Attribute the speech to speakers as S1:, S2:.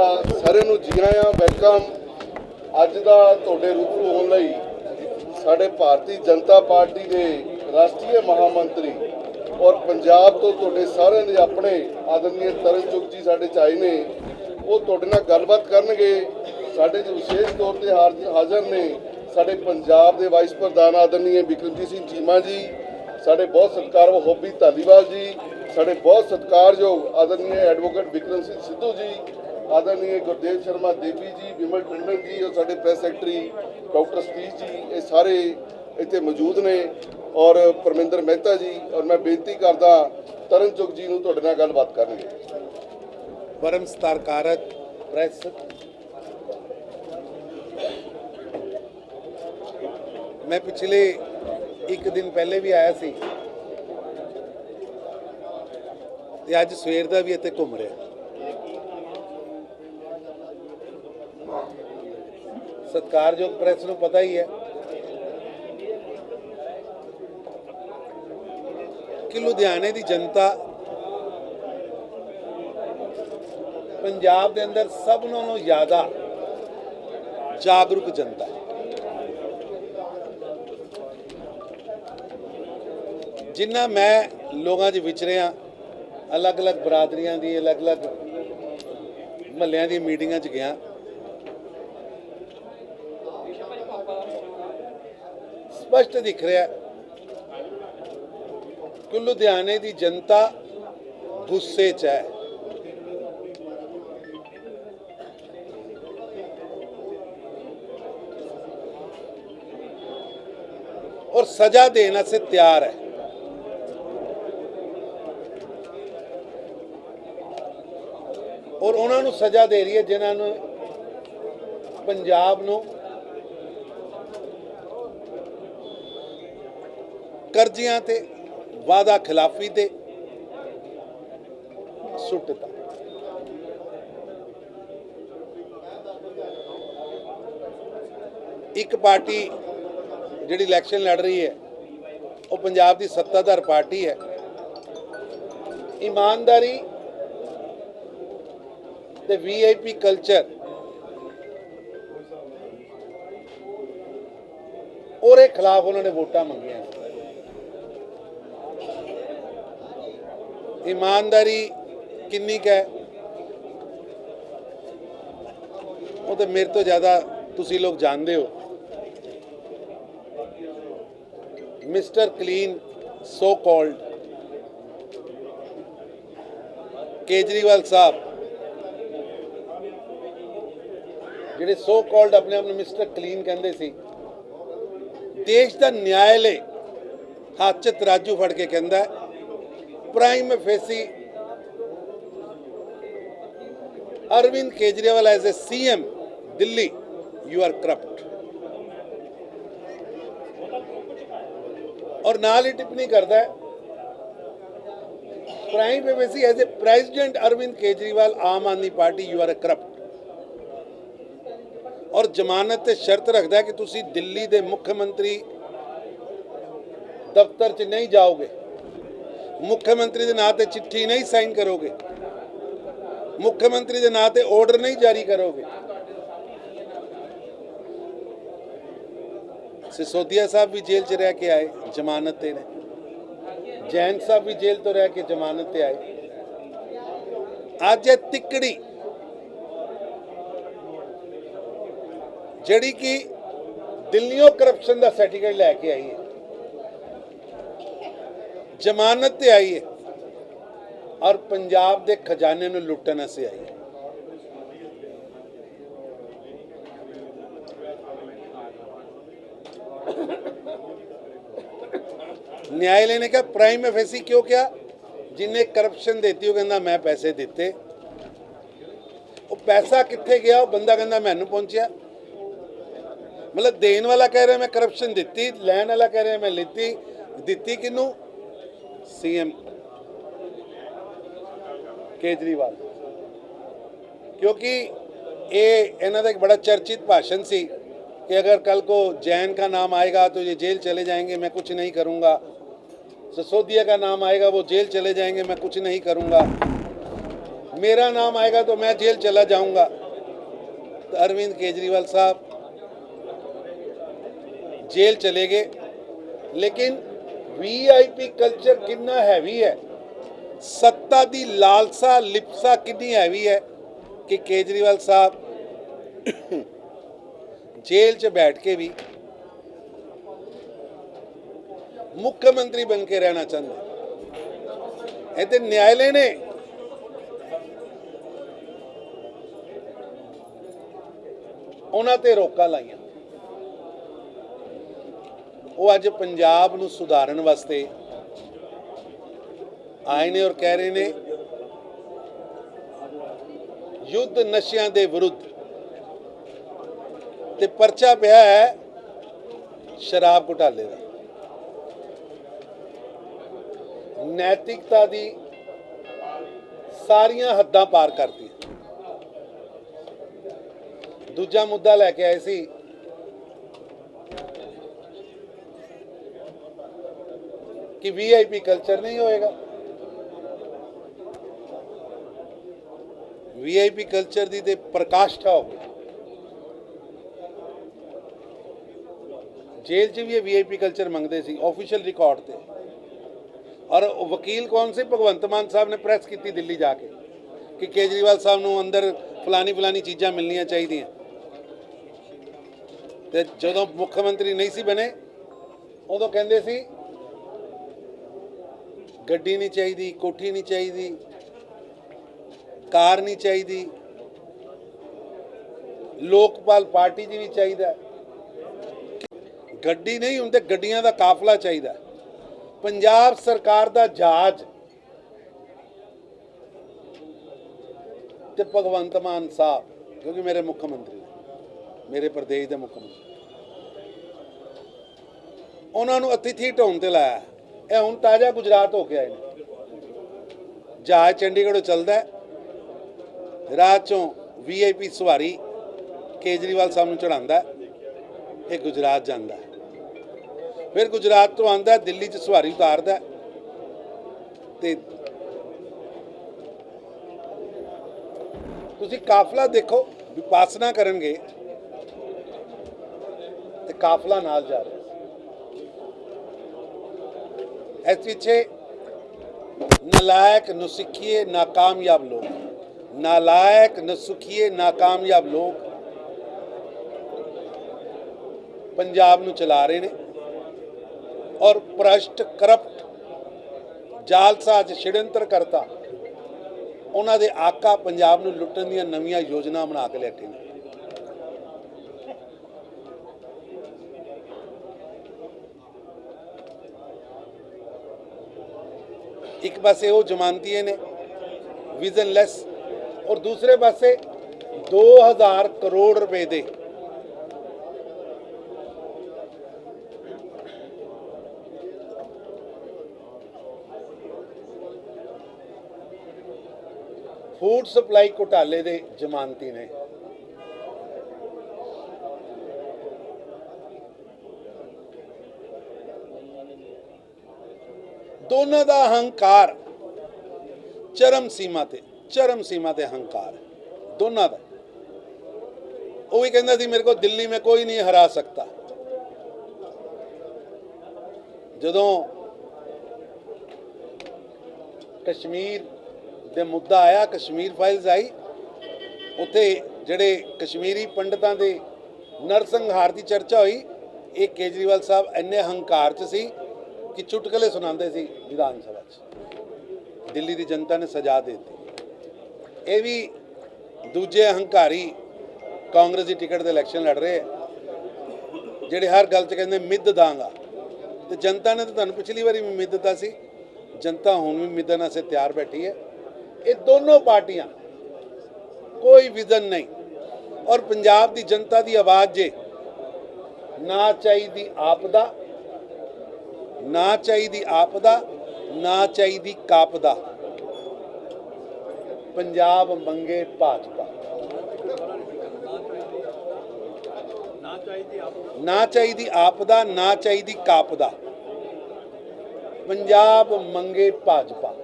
S1: ਸਾਰਿਆਂ ਨੂੰ ਜਿਗਰਾਇਆ ਵੈਲਕਮ ਅੱਜ ਦਾ ਤੁਹਾਡੇ ਰੂਬਰੂ ਹੋਣ ਲਈ ਸਾਡੇ ਭਾਰਤੀ ਜਨਤਾ ਪਾਰਟੀ ਦੇ ਰਾਸ਼ਟਰੀ ਮਹਾਮੰਤਰੀ ਔਰ ਪੰਜਾਬ ਤੋਂ ਤੁਹਾਡੇ ਸਾਰਿਆਂ ਦੇ ਆਪਣੇ ਆਦਰਨੀਏ ਤਰਨਜੁਗ ਜੀ ਸਾਡੇ ਚਾਈ ਨੇ। ਉਹ ਤੁਹਾਡੇ ਨਾਲ ਗੱਲਬਾਤ ਕਰਨਗੇ। ਸਾਡੇ ਜੋ ਵਿਸ਼ੇਸ਼ ਤੌਰ ਤੇ ਹਾਜ਼ਰ ਨੇ, ਸਾਡੇ ਪੰਜਾਬ ਦੇ ਵਾਈਸ ਪ੍ਰਧਾਨ ਆਦਰਨੀਏ ਬਿਕਰਮਜੀਤ ਸਿੰਘ ਚੀਮਾ ਜੀ, ਸਾਡੇ ਬਹੁਤ ਸਤਿਕਾਰਯੋਗ ਹੋਬੀ ਧਾਲੀਵਾਲ ਜੀ, ਸਾਡੇ ਬਹੁਤ ਸਤਿਕਾਰਯੋਗ ਆਦਰਨੀਏ ਐਡਵੋਕੇਟ ਬਿਕਰਮ ਸਿੰਘ ਸਿੱਧੂ ਜੀ ਆਦਰਨੀय ਗੁਰਦੇਵ ਸ਼ਰਮਾ ਦੇਵੀ ਜੀ ਵਿਮਲ ਟੰਡਨ ਜੀ, ਔਰ ਸਾਡੇ ਪ੍ਰੈਸ ਸੈਕਟਰੀ ਡਾਕਟਰ ਸਤੀਸ਼ ਜੀ, ਇਹ ਸਾਰੇ ਇੱਥੇ ਮੌਜੂਦ ਨੇ। ਔਰ ਪਰਮਿੰਦਰ ਮਹਿਤਾ ਜੀ, ਔਰ ਮੈਂ ਬੇਨਤੀ ਕਰਦਾ ਤਰਨ ਤਰਨਚੁਕ ਜੀ ਨੂੰ ਤੁਹਾਡੇ ਨਾਲ ਗੱਲਬਾਤ ਕਰਨਗੇ
S2: ਪਰਮ ਸਤਿਕਾਰਕ ਪ੍ਰੈਸ ਮੈਂ ਪਿਛਲੇ ਇੱਕ ਦਿਨ ਪਹਿਲੇ ਵੀ ਆਇਆ ਸੀ। ਤੇ ਅੱਜ ਸਵੇਰ ਦਾ ਵੀ ਇੱਥੇ ਘੁੰਮ ਰਿਹਾ। ਸਤਿਕਾਰਯੋਗ ਪ੍ਰੈਸ ਨੂੰ ਪਤਾ ਹੀ ਹੈ। ਕਿ ਲੁਧਿਆਣੇ ਦੀ ਜਨਤਾ ਪੰਜਾਬ ਦੇ ਅੰਦਰ ਸਭ ਨਾਲੋਂ ਜ਼ਿਆਦਾ ਜਾਗਰੂਕ ਜਨਤਾ ਹੈ। ਜਿੰਨਾ ਮੈਂ ਲੋਕਾਂ 'ਚ ਵਿਚਰਿਆ ਅਲੱਗ-ਅਲੱਗ ਬਰਾਦਰੀਆਂ ਦੀ, ਅਲੱਗ-ਅਲੱਗ ਮਹੱਲਿਆਂ ਦੀ ਮੀਟਿੰਗਾਂ 'ਚ ਗਿਆ ਸਪਸ਼ਟ ਦਿਖ ਰਿਹਾ ਕਿ ਲੁਧਿਆਣੇ ਦੀ ਜਨਤਾ ਗੁੱਸੇ 'ਚ ਹੈ। ਔਰ ਸਜ਼ਾ ਦੇਣ ਵਾਸਤੇ ਤਿਆਰ ਹੈ। ਔਰ ਉਹਨਾਂ ਨੂੰ ਸਜ਼ਾ ਦੇ ਰਹੀ ਹੈ, ਜਿਨ੍ਹਾਂ ਨੂੰ ਪੰਜਾਬ ਨੂੰ ਕਰਜ਼ਿਆਂ ਤੇ ਵਾਦਾ ਖਿਲਾਫੀ ਤੇ ਸੁੱਟਤਾ। ਇੱਕ ਪਾਰਟੀ ਜਿਹੜੀ ਇਲੈਕਸ਼ਨ ਲੜ ਰਹੀ ਹੈ, ਉਹ ਪੰਜਾਬ ਦੀ ਸੱਤਾਧਾਰ ਪਾਰਟੀ ਹੈ। ਇਮਾਨਦਾਰੀ ਤੇ ਵੀਆਈਪੀ ਕਲਚਰ ਉਹਦੇ ਖਿਲਾਫ ਉਹਨਾਂ ਨੇ ਵੋਟਾਂ ਮੰਗੀਆਂ। ਇਮਾਨਦਾਰੀ ਕਿੰਨੀ ਕੁ ਹੈ? ਉਹ ਤਾਂ ਮੇਰੇ ਤੋਂ ਜ਼ਿਆਦਾ ਤੁਸੀਂ ਲੋਕ ਜਾਣਦੇ ਹੋ। Mister clean so called Kejriwal ਸਾਹਿਬ, ਜਿਹੜੇ ਸੋ ਕਾਲਡ ਆਪਣੇ ਆਪ ਨੂੰ ਮਿਸਟਰ ਕਲੀਨ ਕਹਿੰਦੇ ਸੀ, ਦੇਸ਼ ਦਾ ਨਿਆਇਲੇ ਹੱਥ ਰਾਜੂ ਫੜ ਕੇ ਕਹਿੰਦਾ prima facie Arvind Kejriwal as a CM Delhi you are corrupt ਔਰ ਨਾਲ ਹੀ ਟਿੱਪਣੀ ਕਰਦਾ ਹੈ prima facie as a president Arvind Kejriwal Aam Aadmi party you are a corrupt ਔਰ ਜ਼ਮਾਨਤ ਤੇ ਸ਼ਰਤ ਰੱਖਦਾ ਕਿ ਤੁਸੀਂ ਦਿੱਲੀ ਦੇ ਮੁੱਖ ਮੰਤਰੀ ਦਫ਼ਤਰ 'ਚ ਨਹੀਂ ਜਾਓਗੇ ਮੁੱਖ ਮੰਤਰੀ ਦੇ ਨਾਂ ਤੇ ਚਿੱਠੀ ਨਹੀਂ ਸਾਈਨ ਕਰੋਗੇ। ਮੁੱਖ ਮੰਤਰੀ ਦੇ ਨਾਂ ਤੇ ਆਰਡਰ ਨਹੀਂ ਜਾਰੀ ਕਰੋਗੇ। ਸਿਸੋਦੀਆ ਸਾਹਿਬ ਵੀ ਜੇਲ੍ਹ 'ਚ ਰਹਿ ਕੇ ਆਏ, ਜ਼ਮਾਨਤ ਤੇ ਨੇ। ਜੈਨ ਸਾਹਿਬ ਵੀ ਜੇਲ੍ਹ ਤੋਂ ਰਹਿ ਕੇ ਜ਼ਮਾਨਤ ਤੇ ਆਏ। ਅੱਜ ਇਹ ਤਿੱਕੜੀ ਜਿਹੜੀ ਕਿ ਦਿੱਲੀੋਂ ਕਰਪਸ਼ਨ ਦਾ ਸਰਟੀਫਿਕੇਟ ਲੈ ਕੇ ਆਈ ਹੈ। ਜ਼ਮਾਨਤ ਤੇ ਆਈ ਹੈ ਔਰ ਪੰਜਾਬ ਦੇ ਖਜ਼ਾਨੇ ਨੂੰ ਲੁੱਟਣ ਅਸੀਂ ਆਈ ਹੈ न्यायालय ने कहा प्राइम एफ क्यों किया जिन्हें करप्शन देती ਉਹ ਕਹਿੰਦਾ ਮੈਂ ਪੈਸੇ ਦਿੱਤੇ ਉਹ ਪੈਸਾ ਕਿੱਥੇ ਗਿਆ ਉਹ ਬੰਦਾ ਕਹਿੰਦਾ ਮੈਨੂੰ ਪਹੁੰਚਿਆ ਮਤਲਬ ਦੇਣ ਵਾਲਾ ਕਹਿ ਰਿਹਾ ਮੈਂ ਕਰਪਸ਼ਨ ਦਿੱਤੀ ਲੈਣ ਵਾਲਾ ਕਹਿ ਰਿਹਾ ਮੈਂ ਲਿੱਤੀ ਦਿੱਤੀ ਕਿਨੂੰ सीएम केजरीवाल। क्योंकि ये इन्हों का एक बड़ा चर्चित भाषण सी कि अगर कल को जैन का नाम आएगा तो ये जेल चले जाएँगे, मैं कुछ नहीं करूँगा। ससोदिया का नाम आएगा, वो जेल चले जाएँगे, मैं कुछ नहीं करूँगा। मेरा नाम आएगा तो मैं जेल चला जाऊँगा। तो अरविंद केजरीवाल साहब जेल चले गए, लेकिन ਵੀਆਈਪੀ ਕਲਚਰ ਕਿੰਨਾ ਹੈਵੀ ਹੈ। ਸੱਤਾ ਦੀ ਲਾਲਸਾ, ਲਿਪਸਾ ਕਿੰਨੀ ਹੈਵੀ ਹੈ ਕਿ ਕੇਜਰੀਵਾਲ ਸਾਹਿਬ ਜੇਲ੍ਹ 'ਚ ਬੈਠ ਕੇ ਵੀ ਮੁੱਖ ਮੰਤਰੀ ਬਣ ਕੇ ਰਹਿਣਾ ਚਾਹੁੰਦੇ ਇਹ ਤੇ ਨਿਆਇਲੇ ਨੇ। ਉਹਨਾਂ ਤੇ ਰੋਕਾਂ ਲਾਈਆਂ। ਉਹ ਅੱਜ ਪੰਜਾਬ ਨੂੰ ਸੁਧਾਰਨ ਵਾਸਤੇ ਆਏ ਨੇ ਔਰ ਕਹਿ ਰਹੇ ਨੇ, ਯੁੱਧ ਨਸ਼ਿਆਂ ਦੇ ਵਿਰੁੱਧ। ਤੇ ਪਰਚਾ ਪਿਆ ਹੈ ਸ਼ਰਾਬ ਘੁਟਾਲੇ ਦਾ। ਨੈਤਿਕਤਾ ਦੀ ਸਾਰੀਆਂ ਹੱਦਾਂ ਪਾਰ ਕਰਤੀ ਦੂਜਾ ਮੁੱਦਾ ਲੈ ਕੇ ਆਏ ਸੀ ਕਿ ਵੀਆਈਪੀ ਕਲਚਰ ਨਹੀਂ ਹੋਏਗਾ? ਵੀਆਈਪੀ ਕਲਚਰ ਦੀ ਤੇ ਪ੍ਰਕਾਸ਼ਠਾ ਹੋਵੇ। ਜੇਲ੍ਹ 'ਚ ਵੀ ਇਹ ਵੀਆਈਪੀ ਕਲਚਰ ਮੰਗਦੇ ਸੀ ਆਫੀਸ਼ੀਅਲ ਰਿਕਾਰਡ ਤੇ। ਔਰ ਵਕੀਲ ਕੌਣ ਸੀ? ਭਗਵੰਤ ਮਾਨ ਸਾਹਿਬ ਨੇ ਪ੍ਰੈਸ ਕੀਤੀ ਦਿੱਲੀ ਜਾ ਕੇ, ਕਿ ਕੇਜਰੀਵਾਲ ਸਾਹਿਬ ਨੂੰ ਅੰਦਰ ਫਲਾਨੀ ਫਲਾਨੀ ਚੀਜ਼ਾਂ ਮਿਲਣੀਆਂ ਚਾਹੀਦੀਆਂ। ਤੇ ਜਦੋਂ ਮੁੱਖ ਮੰਤਰੀ ਨਹੀਂ ਸੀ ਬਣੇ, ਉਦੋਂ ਕਹਿੰਦੇ ਸੀ ਗੱਡੀ ਨਹੀਂ ਚਾਹੀਦੀ, ਕੋਠੀ ਨਹੀਂ ਚਾਹੀਦੀ, ਕਾਰ ਨਹੀਂ ਚਾਹੀਦੀ। ਲੋਕਪਾਲ ਪਾਰਟੀ ਜੀ ਵੀ ਚਾਹੀਦਾ ਗੱਡੀ ਨਹੀਂ ਹੁੰਦੇ, ਗੱਡੀਆਂ ਦਾ ਕਾਫਲਾ ਚਾਹੀਦਾ ਪੰਜਾਬ ਸਰਕਾਰ ਦਾ ਜਹਾਜ਼ ਤੇ ਭਗਵੰਤ ਮਾਨ ਸਾਹਿਬ, ਕਿਉਂਕਿ ਮੇਰੇ ਮੁੱਖ ਮੰਤਰੀ, ਮੇਰੇ ਪ੍ਰਦੇਸ਼ ਦੇ ਮੁੱਖ ਮੰਤਰੀ। ਉਹਨਾਂ ਨੂੰ ਅਤਿਥੀ ਢਾਉਣ ਤੇ ਲਾਇਆ ਇਹ ਹੁਣ ਤਾਜ਼ਾ ਗੁਜਰਾਤ ਹੋ ਕੇ ਆਏ ਨੇ। ਜਹਾਜ਼ ਚੰਡੀਗੜ੍ਹੋਂ ਚੱਲਦਾ ਰਾਤ ਚੋਂ ਵੀਆਈਪੀ ਸਵਾਰੀ ਕੇਜਰੀਵਾਲ ਸਾਹਿਬ ਨੂੰ ਚੜਾਉਂਦਾ ਇਹ ਗੁਜਰਾਤ ਜਾਂਦਾ ਫਿਰ ਗੁਜਰਾਤ ਤੋਂ ਆਂਦਾ ਦਿੱਲੀ 'ਚ ਸਵਾਰੀ ਉਤਾਰਦਾ ਹੈ। ਤੇ ਤੁਸੀਂ ਕਾਫਲਾ ਦੇਖੋ ਵਿਪਾਸਨਾ ਕਰਨਗੇ ਤੇ ਕਾਫਲਾ ਨਾਲ ਜਾ ਰਿਹਾ ਇਸ ਪਿੱਛੇ ਨਲਾਇਕ, ਨੁਸਿਖੀਏ, ਨਾਕਾਮਯਾਬ ਲੋਕ। ਨਾਲਾਇਕ, ਨਸੁਖੀਏ, ਨਾਕਾਮਯਾਬ ਲੋਕ ਪੰਜਾਬ ਨੂੰ ਚਲਾ ਰਹੇ ਨੇ ਔਰ ਭ੍ਰਸ਼ਟ, ਕਰਪਟ ਜਾਲਸਾਜ਼ ਛਿੜੰਤਰ ਕਰਤਾ। ਉਹਨਾਂ ਦੇ ਆਕਾ ਪੰਜਾਬ ਨੂੰ ਲੁੱਟਣ ਦੀਆਂ ਨਵੀਆਂ ਯੋਜਨਾ ਬਣਾ ਕੇ ਲਿਆਟੇ ਨੇ। ਇੱਕ ਪਾਸੇ ਉਹ ਜਮਾਨਤੀਏ ਨੇ ਵਿਜ਼ਨਲੈਸ ਔਰ ਦੂਸਰੇ ਪਾਸੇ 2000 ਕਰੋੜ ਰੁਪਏ ਦੇ। ਫੂਡ ਸਪਲਾਈ ਘੁਟਾਲੇ ਦੇ ਜ਼ਮਾਨਤੀ ਨੇ। ਦੋਨਾਂ ਦਾ ਹੰਕਾਰ ਚਰਮ ਸੀਮਾ ਤੇ, ਚਰਮ ਸੀਮਾ ਤੇ ਹੰਕਾਰ ਦੋਨਾਂ ਦਾ। ਉਹ ਵੀ ਕਹਿੰਦਾ ਸੀ, ਮੇਰੇ ਕੋ ਦਿੱਲੀ में ਕੋਈ ਨਹੀਂ ਹਰਾ ਸਕਦਾ। ਜਦੋਂ ਕਸ਼ਮੀਰ ਦੇ ਮੁੱਦਾ ਆਇਆ, ਕਸ਼ਮੀਰ ਫਾਈਲਸ ਆਈ, ਉੱਥੇ ਜਿਹੜੇ ਕਸ਼ਮੀਰੀ ਪੰਡਤਾਂ ਦੇ ਨਰਸੰਹਾਰ ਦੀ ਚਰਚਾ ਹੋਈ, ਇਹ ਕੇਜਰੀਵਾਲ ਸਾਹਿਬ ਇੰਨੇ ਹੰਕਾਰ 'ਚ ਸੀ ਕਿ ਚੁਟਕਲੇ ਸੁਣਾਉਂਦੇ ਸੀ ਵਿਧਾਨ ਸਭਾ 'ਚ। ਦਿੱਲੀ ਦੀ ਜਨਤਾ ਨੇ ਸਜ਼ਾ ਦੇ ਦਿੱਤੀ। ਇਹ ਵੀ ਦੂਜੇ ਹੰਕਾਰੀ ਕਾਂਗਰਸ ਦੀ ਟਿਕਟ ਤੇ ਇਲੈਕਸ਼ਨ ਲੜ ਰਹੇ ਜਿਹੜੇ ਹਰ ਗੱਲ 'ਚ ਕਹਿੰਦੇ ਮਿੱਧ ਦਾਂਗਾ। ਤੇ ਜਨਤਾ ਨੇ ਤਾਂ ਤੁਹਾਨੂੰ ਪਿਛਲੀ ਵਾਰੀ ਵੀ ਮਿੱਧ ਦਿੱਤਾ ਸੀ। ਜਨਤਾ ਹੁਣ ਵੀ ਮਿੱਧਣ ਵਾਸਤੇ ਤਿਆਰ ਬੈਠੀ ਹੈ। ਇਹ ਦੋਨੋਂ ਪਾਰਟੀਆਂ ਕੋਈ ਵਿਜ਼ਨ ਨਹੀਂ। ਔਰ ਪੰਜਾਬ ਦੀ ਜਨਤਾ ਦੀ ਆਵਾਜ਼ ਜੇ ਨਾ ਚਾਹੀਦੀ ਆਪ ਦਾ ਨਾ ਚਾਹੀਦੀ ਆਪਦਾ ਨਾ ਚਾਹੀਦੀ ਕਾਪਦਾ ਪੰਜਾਬ ਮੰਗੇ ਭਾਜਪਾ। ਨਾ ਚਾਹੀਦੀ ਆਪਦਾ ਨਾ ਚਾਹੀਦੀ ਕਾਪਦਾ ਪੰਜਾਬ ਮੰਗੇ ਭਾਜਪਾ।